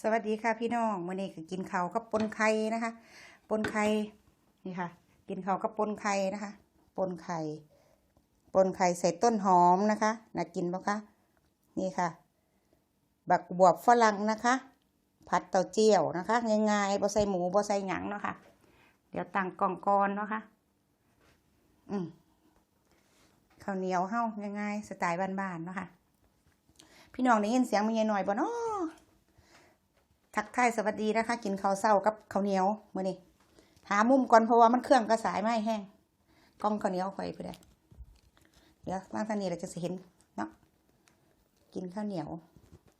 สวัสดีค่ะพี่น้องวันนี้ก็กินข้าวกับปนไข่นะคะ ปนไข่นี่ค่ะ กินข้าวกับปนไข่นะคะ ปนไข่ ปนไข่ใส่ต้นหอมนะคะน่ากินปะคะ นี่ค่ะ บักบวบฝรั่งนะคะ ผัดเต้าเจี้ยวนะคะง่ายๆบ่ใส่หมูบ่ใส่หยังเนาะค่ะ เดี๋ยวตั้งกล่องก่อนเนาะค่ะ อืมข้าวเหนียวเฮ้าง่ายๆสไตล์บ้านๆเนาะค่ะ พี่น้องได้ยินเสียงมันยายหน่อยบ่เนาะ ทักทายสวัสดีนะคะ กินข้าวเศร้ากับข้าวเหนียวมื้อนี้หามุมก่อนเพราะว่ามันเครื่องกระสายไม่แห้งกล้องข้าวเหนียวข่อยไปได้เดี๋ยวบางท่านนี้เราจะเห็นเนาะกินข้าวเหนียว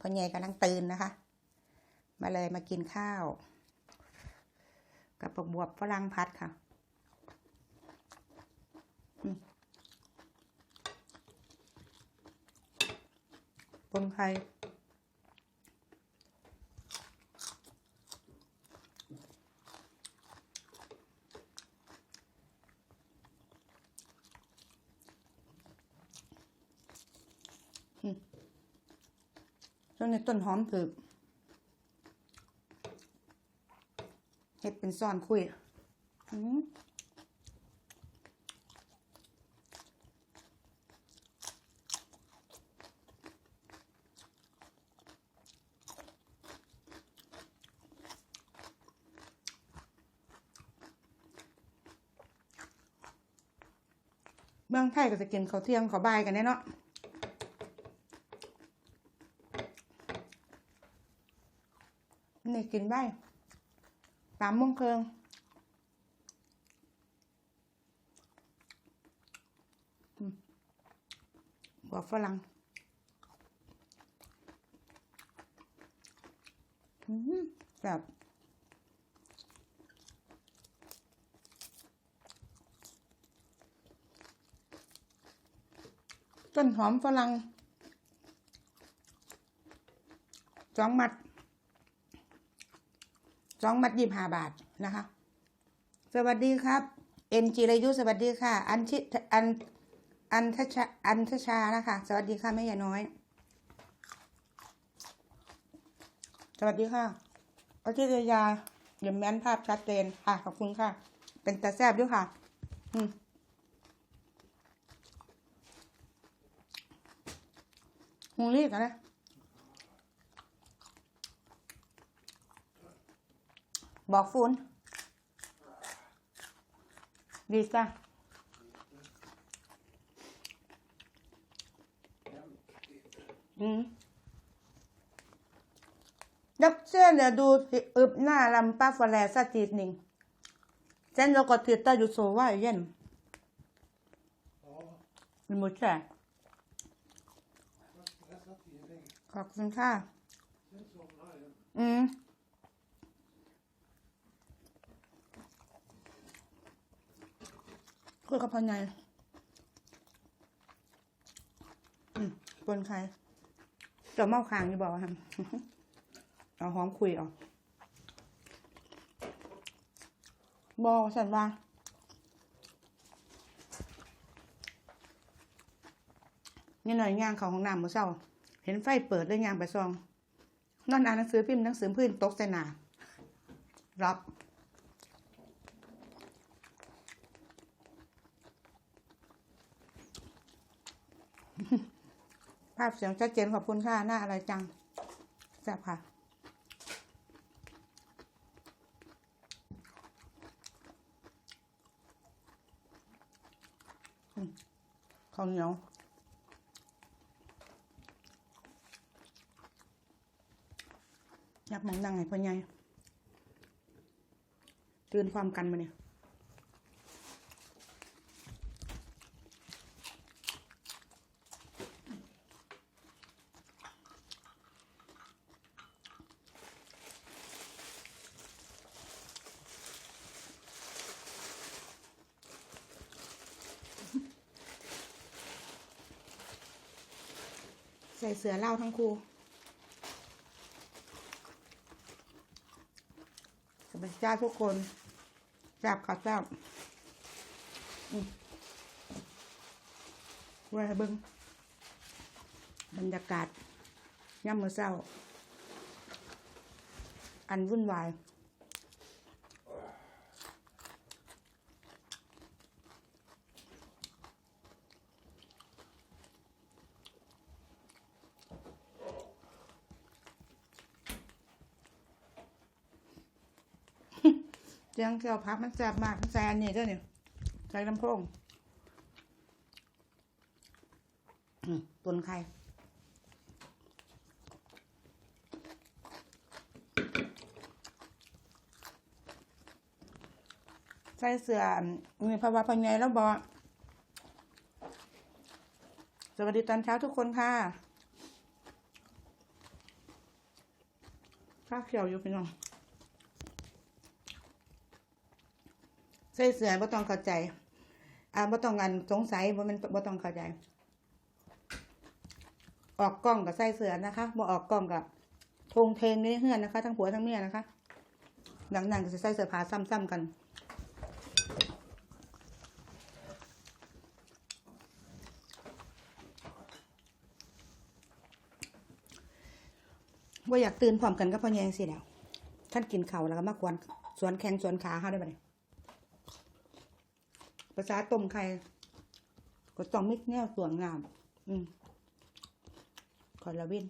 พ่อใหญ่กำลังตื่นนะคะ มาเลยมากินข้าว กับปกบวบฝรั่งพัดค่ะอืมปนไข่่วงนี้ต้นหอมถือเฮ็ดเป็นซ่อนคุยเมืองไทยก็จะกินข้าวเที่ยงข้าวบ่ายกันแน่เนาะ นี่กินได้สามโมงครึ่งอืมหัวฝรั่งแบบต้นหอมฝรั่งสองมัด สองมัดยี่ห้าบาทนะคะ สวัสดีครับ เอ็นจิรายุสวัสดีค่ะ อันชิอันอันทชาอันทชานะคะ สวัสดีค่ะแม่ยาน้อย สวัสดีค่ะอาทิตยาเดี๋ยวแม้นภาพชัดเจนค่ะ ขอบคุณค่ะ เป็นตาแซบด้วยค่ะ อืมหงรีกอะนะ บอกฟูนดีจ้ะอืมยักเส้นเดี๋ยวดูอึบหน้าลำป้าฟแลสักทีหนึ่งเส้นเราก็ถือตาอยู่โซว่าเย็นมีมุดแช่ขอบคุณค่ะ อืม คุยกับพ่อใหญ่บนใครจ้าเมาคางอยู่บอกว่าฮะเอาหอมคุยออกบอกสันว่านี่หน่อยย่างเขาของน้ำมือเศร้า เห็นไฟเปิดเลยย่างไปซอง นอนอ่านหนังสือพิมพ์หนังสือพื้นตกใส่หนารับ ภาพเสียงชัดเจนขอบคุณค่ะ หน้าอะไรจังแซ่บค่ะ ข้าวเหนียวอยากมองนั่งไงพ่อใหญ่ตื่นความกันมาเนี่ย ส่เสือเล่าทั้งคู่สวัสดีจ้าทุกคนแซ่บค่ะแซ่บว้ให้เบิ้งบรรยากาศย่ำมือเศร้า อันวุ่นวาย เจียงเกี่ยวพักมันแซ่บมากมันแซนนี่เด้วยเนี่ยใส่ลำโพงตุนไข่ใส่เสื้อมีภาวะพังไงแล้วบอสวัสดีตอนเช้าทุกคนค่ะข้าวเขียวอยู่พี่น้อง ใส่เสือบ่ต้องเข้าใจ อ่าบ่ต้องกันสงสัยบ่มันบ่ต้องเข้าใจ ออกกล้องกับใส่เสือนะคะบ่ออกกล้องกับทงเทงในเฮือนนะคะ ทั้งผัวทั้งเมียนะคะหลังนั้นก็จะใส่เสื้อผ้าซ้ำๆกันว่าอยากตื่นพร้อมกันกับพ่อแยงสิแล้วท่านกินเข้าแล้วก็มากวนสวนแขนสวนขาเข้าได้ปะเนี่ย ภาษาต้มไข่ก็ต้องมิกแนวสวยงาม อืมคอยละวิน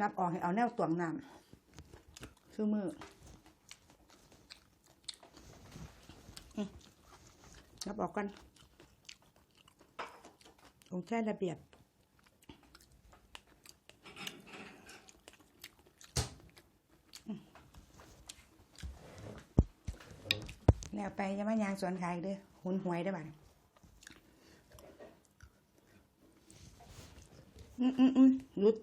นับออกให้เอาแนวตวงน้ำชื่อมือนับออกกันองแค่ระเบียบ แล้วไปจะมายางสวนขายเด้อหุนหวยได้อบ่ะอืมอืมอืมหลุด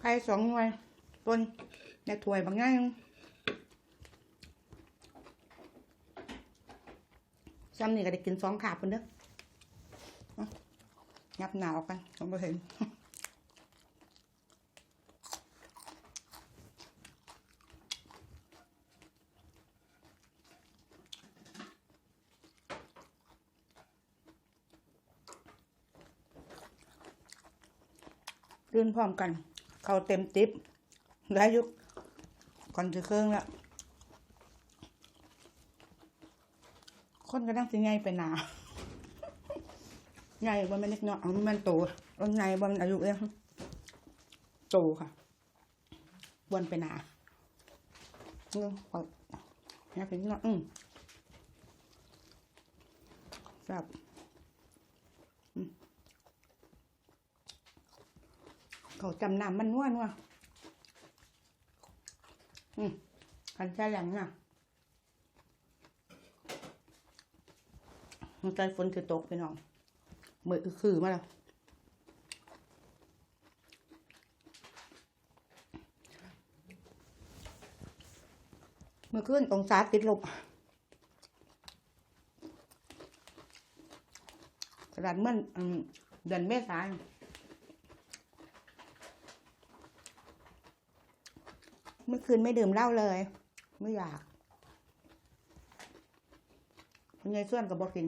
ไข่สองหน่วยต้นในถ้วยบางง่ายซ้ำนี่ก็ได้กินสองขาบคนเด้อ งับหนาวกันผมก็เห็นตื่นพร้อมกัน เขาเต็มติบได้ยุกก่อนจะเครื่องละคนก็นั่งสิไงไปหนา ไงว่ามันเล็กน้อยมันโตว่าไงว่ามันอายุเองโตค่ะบวนไปหนาเงื้อพอนี่เป็นน้อยอืมครับเขาจำนำมันนวนัวอืมกันใช่แหลงน่ะมันใจฝนคือตกไปน้อง เมือคือมาแล้วเมื่อคืนองศาติดลบกระดานเมื่อเดือนเมษายนเมื่อคืนไม่ดื่มเหล้าเลย ไม่อยากคุณยายส่วนกับบอกกิน